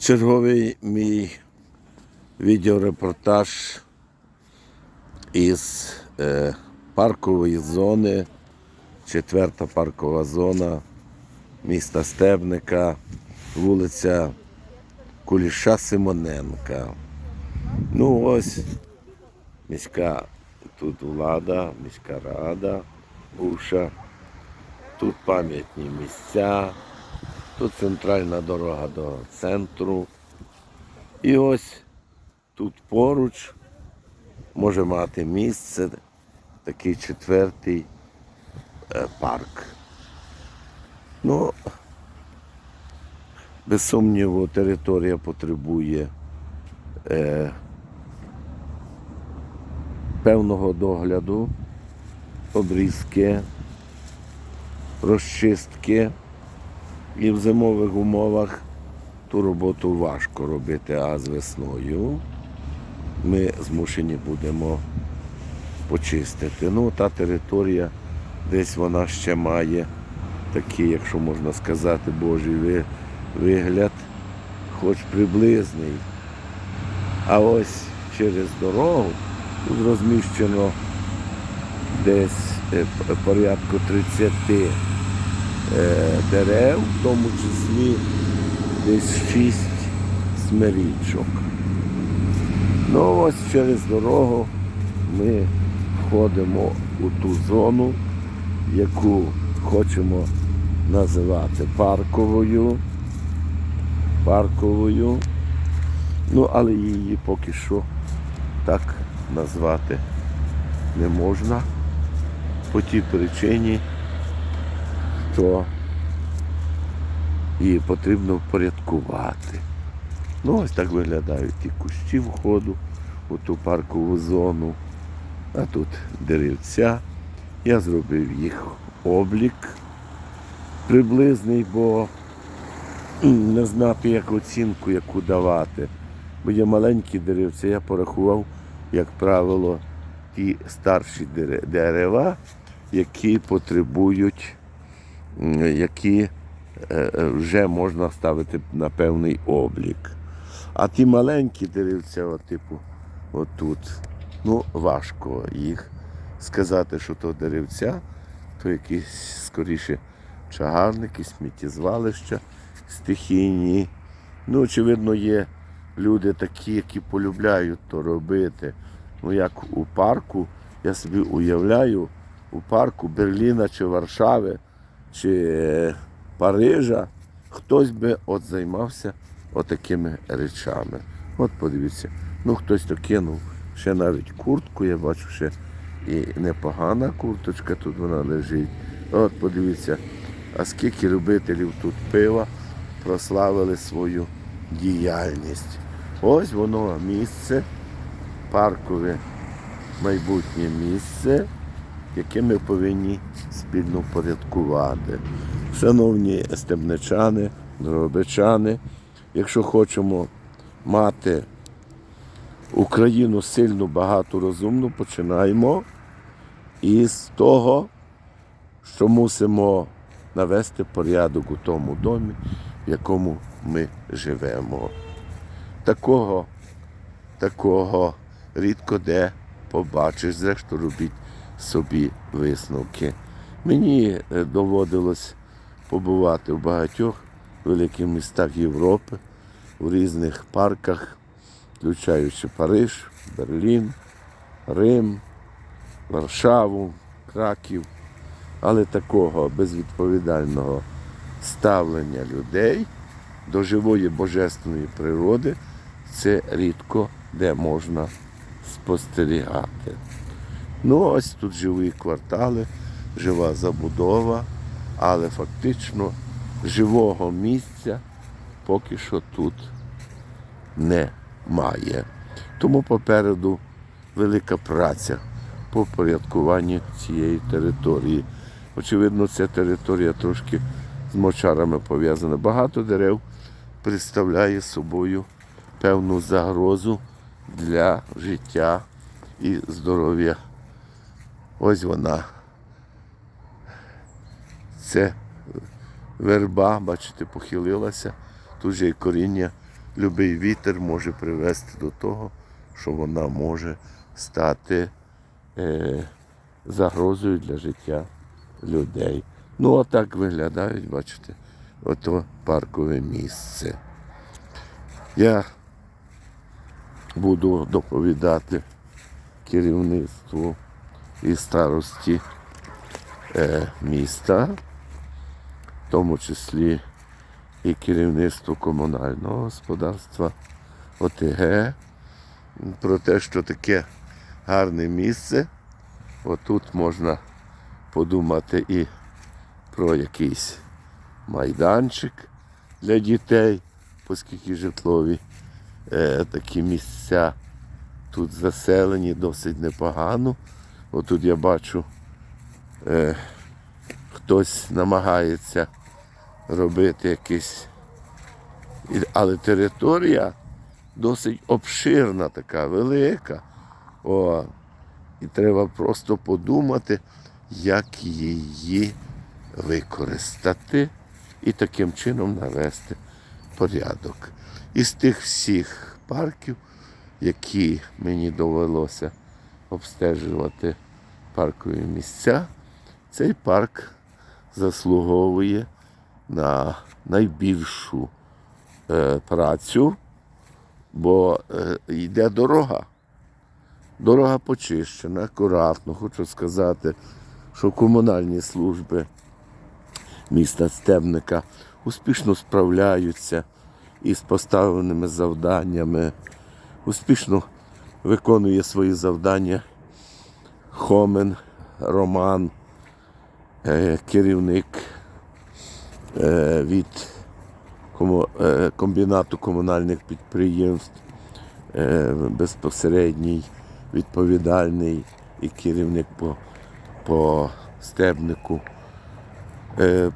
Черговий мій відеорепортаж із е, паркової зони, четверта паркова зона міста Стебника, вулиця Куліша Симоненка. Ну ось міська тут влада, міська рада, бувша, тут пам'ятні місця. Тут центральна дорога до центру. І ось тут поруч може мати місце такий четвертий е, парк. Ну, без сумніву, територія потребує е, певного догляду, обрізки, розчистки. І в зимових умовах ту роботу важко робити, а з весною ми змушені будемо почистити. Ну, та територія десь вона ще має такий, якщо можна сказати, божий ви- вигляд, хоч приблизний. А ось через дорогу тут розміщено десь е, порядку 30 е, дерев, в тому числі десь шість смирічок. Ну ось через дорогу ми входимо у ту зону, яку хочемо називати парковою. Парковою. Ну, але її поки що так назвати не можна по тій причині, то її потрібно впорядкувати. Ну, ось так виглядають ті кущі входу у ту паркову зону. А тут деревця. Я зробив їх облік приблизний, бо не знати, як оцінку, яку давати. Бо є маленькі деревця, я порахував, як правило, ті старші дерева, які потребують, які е, е, вже можна ставити на певний облік. А ті маленькі деревця, от, типу, отут, ну, важко їх сказати, що то деревця, то якісь скоріше чагарники, сміттєзвалища стихійні. Ну, очевидно, є люди такі, які полюбляють то робити. Ну, як у парку, я собі уявляю, у парку Берліна чи Варшави, чи е, Парижа хтось би от займався отакими речами. От подивіться, ну хтось то кинув ще навіть куртку, я бачу ще і непогана курточка тут вона лежить. От подивіться, а скільки любителів тут пива прославили свою діяльність. Ось воно місце, паркове майбутнє місце, яке ми повинні спільно впорядкувати. Шановні стебничани, дробичани, якщо хочемо мати Україну сильну, багату, розумну, починаємо із того, що мусимо навести порядок у тому домі, в якому ми живемо. Такого, такого рідко де побачиш, зрештою робіть собі висновки. Мені е, доводилось побувати в багатьох великих містах Європи, в різних парках, включаючи Париж, Берлін, Рим, Варшаву, Краків. Але такого безвідповідального ставлення людей до живої божественної природи це рідко де можна спостерігати. Ну, ось тут живі квартали, жива забудова, але фактично живого місця поки що тут немає. Тому попереду велика праця по порядкуванню цієї території. Очевидно, ця територія трошки з мочарами пов'язана. Багато дерев представляє собою певну загрозу для життя і здоров'я. Ось вона. Це верба, бачите, похилилася. Тут же і коріння Любий вітер може привести до того, що вона може стати е, загрозою для життя людей. Ну, отак виглядають, бачите, ото паркове місце. Я буду доповідати керівництву і старості е, міста, в тому числі і керівництву комунального господарства ОТГ, про те, що таке гарне місце. Отут можна подумати і про якийсь майданчик для дітей, оскільки житлові е, такі місця тут заселені досить непогано. Отут я бачу, е, хтось намагається робити якийсь. Але територія досить обширна, така велика. О, і треба просто подумати, як її використати і таким чином навести порядок. Із тих всіх парків, які мені довелося обстежувати паркові місця, цей парк заслуговує на найбільшу е, працю, бо е, йде дорога. Дорога почищена, акуратно. Хочу сказати, що комунальні служби міста Стебника успішно справляються із поставленими завданнями, успішно виконує свої завдання Хомен Роман, е, керівник е, від е, комбінату комунальних підприємств, безпосередній, відповідальний і керівник по, по стебнику.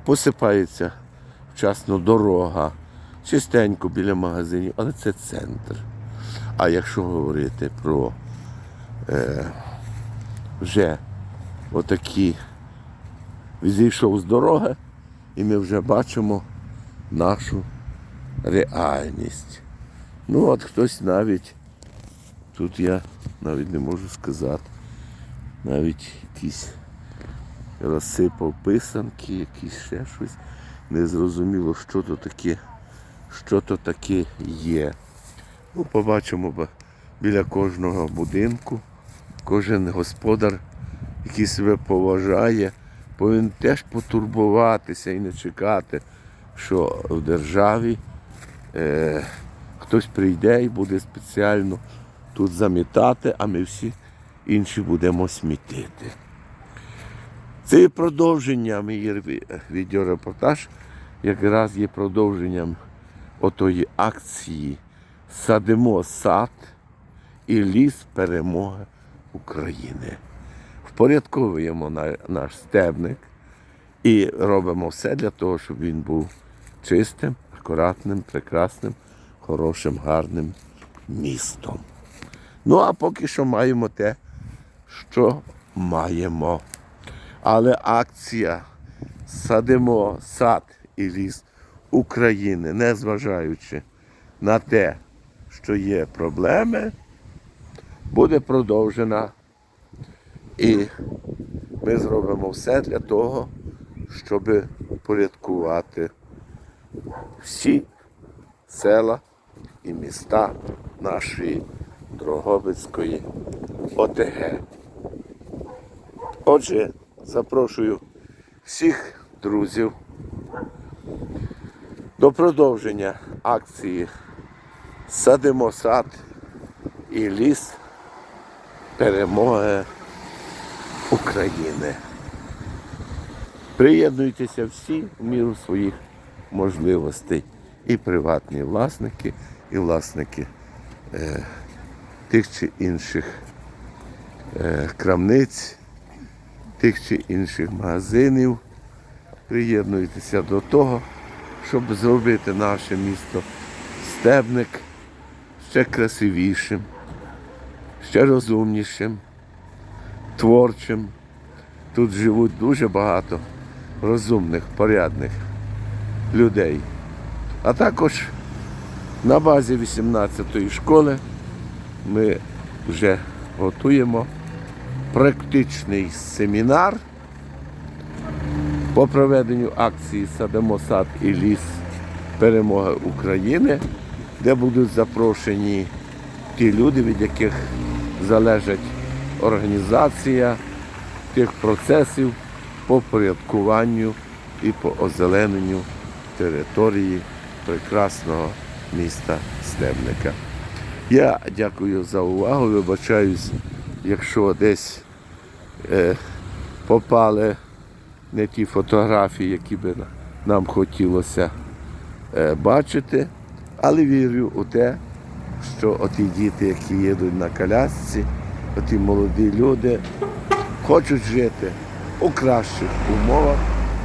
Посипається вчасно дорога, чистенько біля магазинів, але це центр. А якщо говорити про е, вже отакі зійшов з дороги, і ми вже бачимо нашу реальність. Ну от хтось навіть, тут я навіть не можу сказати, навіть якісь розсипав писанки, якісь ще щось. Незрозуміло, що то таке, що то таке є. Ну, побачимо біля кожного будинку, кожен господар, який себе поважає, повинен теж потурбуватися і не чекати, що в державі е, хтось прийде і буде спеціально тут замітати, а ми всі інші будемо смітити. Це є продовження мій відеорепортаж, якраз є продовженням отої акції Садимо сад і ліс перемоги України. Впорядковуємо наш стебник і робимо все для того, щоб він був чистим, акуратним, прекрасним, хорошим, гарним містом. Ну а поки що маємо те, що маємо. Але акція Садимо сад і ліс України, незважаючи на те, що є проблеми, буде продовжена. І ми зробимо все для того, щоб упорядкувати всі села і міста нашої Дрогобицької ОТГ. Отже, запрошую всіх друзів до продовження акції Садимо сад і ліс перемоги України. Приєднуйтеся всі в міру своїх можливостей. І приватні власники, і власники е, тих чи інших е, крамниць, тих чи інших магазинів. Приєднуйтеся до того, щоб зробити наше місто стебник ще красивішим, ще розумнішим, творчим. Тут живуть дуже багато розумних, порядних людей. А також На базі 18-ї школи ми вже готуємо практичний семінар по проведенню акції Садимо сад і ліс перемоги України, де будуть запрошені ті люди, від яких залежить організація тих процесів по порядкуванню і по озелененню території прекрасного міста Стебника. Я дякую за увагу. Вибачаюсь, якщо десь е, попали не ті фотографії, які би нам хотілося е, бачити, але вірю у те, що оті діти, які їдуть на колясці, оті молоді люди хочуть жити у кращих умовах,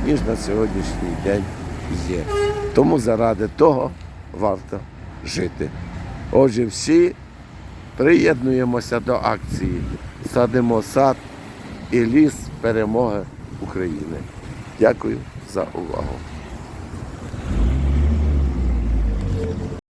ніж на сьогоднішній день є. Тому заради того варто жити. Отже, всі приєднуємося до акції Садимо сад і ліс перемоги України. Дякую за увагу.